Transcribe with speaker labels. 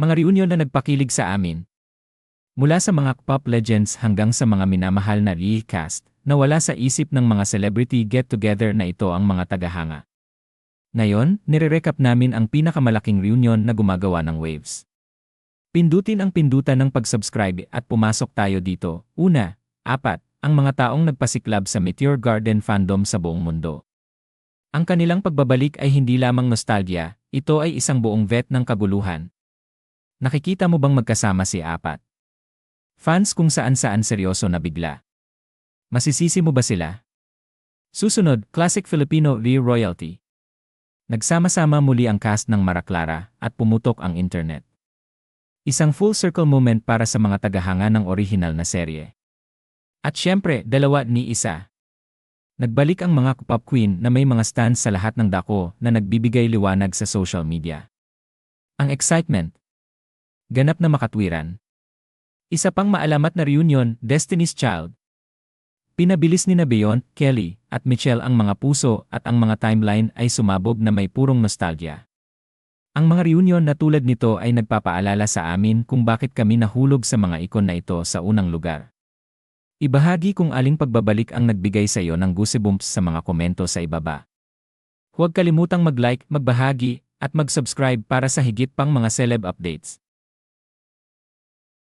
Speaker 1: Mga reunion na nagpakilig sa amin. Mula sa mga pop legends hanggang sa mga minamahal na recast, nawala sa isip ng mga celebrity get-together na ito ang mga tagahanga. Ngayon, nire-recap namin ang pinakamalaking reunion na gumagawa ng Waves. Pindutin ang pindutan ng pag-subscribe at pumasok tayo dito. Una, apat, ang mga taong nagpasiklab sa Meteor Garden fandom sa buong mundo. Ang kanilang pagbabalik ay hindi lamang nostalgia, ito ay isang buong vet ng kaguluhan. Nakikita mo bang magkasama si apat? Fans kung saan-saan seryoso na bigla. Masisisi mo ba sila? Susunod, Classic Filipino V-Royalty. Nagsama-sama muli ang cast ng Maraclara at pumutok ang internet. Isang full circle moment para sa mga tagahanga ng original na serye. At syempre, dalawa ni isa. Nagbalik ang mga pop queen na may mga stands sa lahat ng dako na nagbibigay liwanag sa social media. Ang excitement. Ganap na makatwiran. Isa pang maalamat na reunion, Destiny's Child. Pinabilis ni na Beyond, Kelly, at Michelle ang mga puso at ang mga timeline ay sumabog na may purong nostalgia. Ang mga reunion na tulad nito ay nagpapaalala sa amin kung bakit kami nahulog sa mga ikon na ito sa unang lugar. Ibahagi kung aling pagbabalik ang nagbigay sa iyo ng goosebumps sa mga komento sa ibaba. Huwag kalimutang mag-like, magbahagi, at mag-subscribe para sa higit pang mga celeb updates.